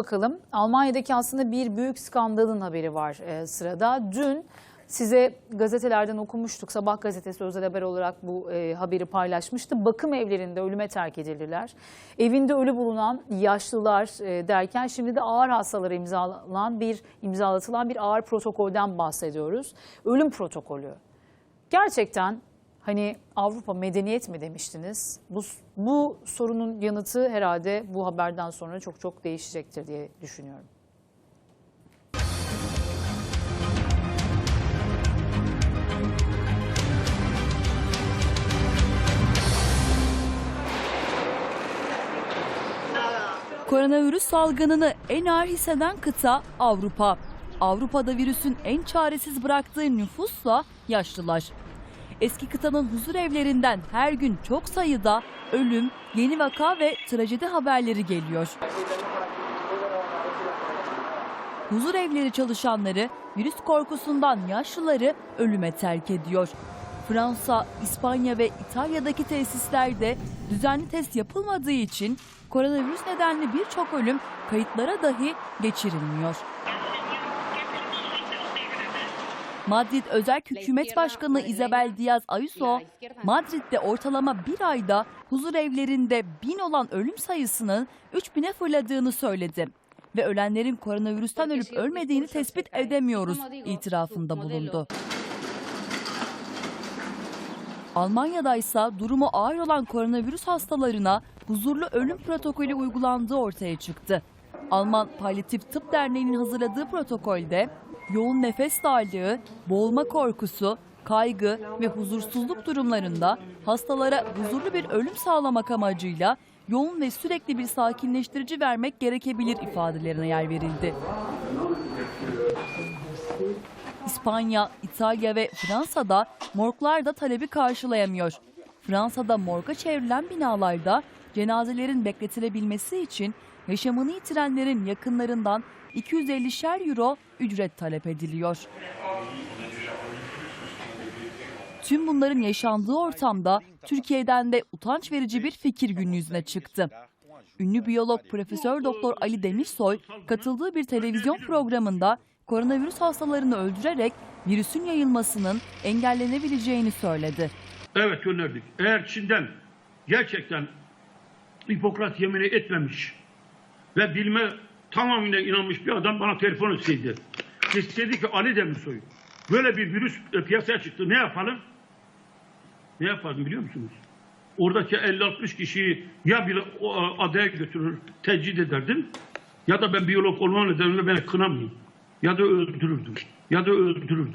Bakalım Almanya'daki aslında bir büyük skandalın haberi var e, sırada. Dün size gazetelerden okumuştuk. Sabah gazetesi özel haber olarak bu e, haberi paylaşmıştı. Bakım evlerinde ölüme terk edilirler. Evinde ölü bulunan yaşlılar e, derken şimdi de ağır hastalara imzalanan bir imzalatılan bir ağır protokolden bahsediyoruz. Ölüm protokolü. Gerçekten hani Avrupa medeniyet mi demiştiniz? Bu, bu sorunun yanıtı herhalde bu haberden sonra çok çok değişecektir diye düşünüyorum. Koronavirüs salgınını en ağır hisseden kıta Avrupa. Avrupa'da virüsün en çaresiz bıraktığı nüfusla yaşlılar. Eski kıtanın huzur evlerinden her gün çok sayıda ölüm, yeni vaka ve trajedi haberleri geliyor. Huzur evleri çalışanları virüs korkusundan yaşlıları ölüme terk ediyor. Fransa, İspanya ve İtalya'daki tesislerde düzenli test yapılmadığı için koronavirüs nedenli birçok ölüm kayıtlara dahi geçirilmiyor. Madrid Özel Hükümet Başkanı Isabel Diaz Ayuso, Madrid'de ortalama bir ayda huzur evlerinde bin olan ölüm sayısının 3000'e fırladığını söyledi. Ve ölenlerin koronavirüsten ölüp ölmediğini tespit edemiyoruz itirafında bulundu. Almanya'da ise durumu ağır olan koronavirüs hastalarına huzurlu ölüm protokolü uygulandığı ortaya çıktı. Alman Palyatif Tıp Derneği'nin hazırladığı protokolde yoğun nefes darlığı, boğulma korkusu, kaygı ve huzursuzluk durumlarında hastalara huzurlu bir ölüm sağlamak amacıyla yoğun ve sürekli bir sakinleştirici vermek gerekebilir ifadelerine yer verildi. İspanya, İtalya ve Fransa'da morglar da talebi karşılayamıyor. Fransa'da morga çevrilen binalarda cenazelerin bekletilebilmesi için yaşamını yitirenlerin yakınlarından 250'şer euro ücret talep ediliyor. Tüm bunların yaşandığı ortamda Türkiye'den de utanç verici bir fikir gün yüzüne çıktı. Ünlü biyolog Profesör Doktor Ali Demirsoy katıldığı bir televizyon programında koronavirüs hastalarını öldürerek virüsün yayılmasının engellenebileceğini söyledi. Evet gönderdik. Eğer Çin'den gerçekten Hipokrat yemini etmemiş ve bilme tamamıyla inanmış bir adam bana telefon etseydi. Deseydi ki Ali Demirsoy böyle bir virüs e, piyasaya çıktı ne yapalım? Ne yapardım biliyor musunuz? Oradaki 50-60 kişiyi ya bir adaya götürür, tecrid ederdim ya da ben biyolog olmam nedeniyle beni kınamayayım. Ya da öldürürdüm. Ya da öldürürdüm.